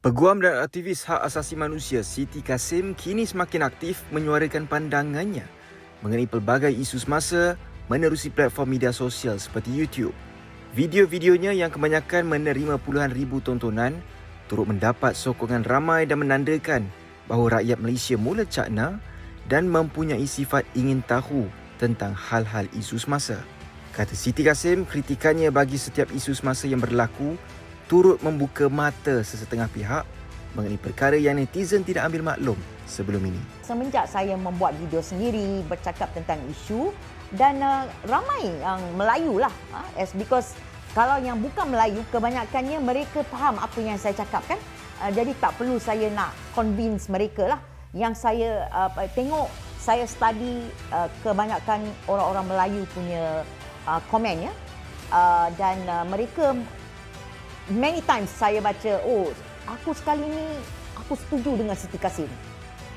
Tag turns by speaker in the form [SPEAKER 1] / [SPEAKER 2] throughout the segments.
[SPEAKER 1] Peguam dan aktivis hak asasi manusia Siti Kasim kini semakin aktif menyuarakan pandangannya mengenai pelbagai isu semasa menerusi platform media sosial seperti YouTube. Video-videonya yang kebanyakan menerima puluhan ribu tontonan turut mendapat sokongan ramai dan menandakan bahawa rakyat Malaysia mula cakna dan mempunyai sifat ingin tahu tentang hal-hal isu semasa. Kata Siti Kasim, kritikannya bagi setiap isu semasa yang berlaku turut membuka mata sesetengah pihak mengenai perkara yang netizen tidak ambil maklum sebelum ini.
[SPEAKER 2] Semenjak saya membuat video sendiri bercakap tentang isu dan uh, ramai yang Melayu lah. Uh, as because kalau yang bukan Melayu, kebanyakannya mereka faham apa yang saya cakap kan. Uh, jadi tak perlu saya nak convince mereka lah. Yang saya uh, tengok, saya study uh, kebanyakan orang-orang Melayu punya uh, komen ya. Uh, dan uh, mereka many times saya baca, oh aku sekali ni aku setuju dengan Siti Kasim.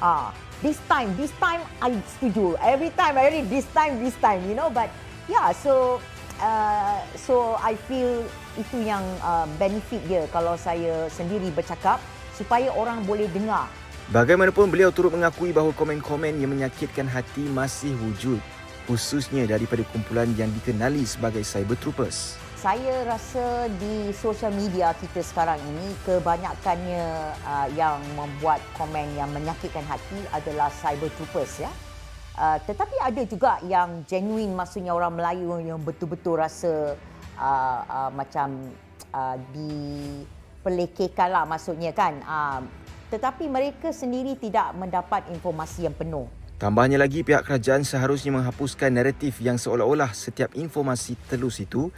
[SPEAKER 2] Ah, this time, this time I setuju. Every time read this time, this time, you know. But yeah, so uh, so I feel itu yang uh, benefit dia kalau saya sendiri bercakap supaya orang boleh dengar.
[SPEAKER 1] Bagaimanapun beliau turut mengakui bahawa komen-komen yang menyakitkan hati masih wujud khususnya daripada kumpulan yang dikenali sebagai cyber troopers.
[SPEAKER 2] Saya rasa di sosial media kita sekarang ini kebanyakannya uh, yang membuat komen yang menyakitkan hati adalah cyber troopers ya. Uh, tetapi ada juga yang genuine maksudnya orang Melayu yang betul-betul rasa uh, uh, macam uh, dipelekehkan lah maksudnya kan. Uh, tetapi mereka sendiri tidak mendapat informasi yang penuh.
[SPEAKER 1] Tambahnya lagi pihak kerajaan seharusnya menghapuskan naratif yang seolah-olah setiap informasi telus itu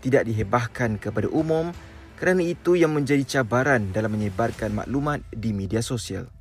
[SPEAKER 1] tidak dihebahkan kepada umum kerana itu yang menjadi cabaran dalam menyebarkan maklumat di media sosial.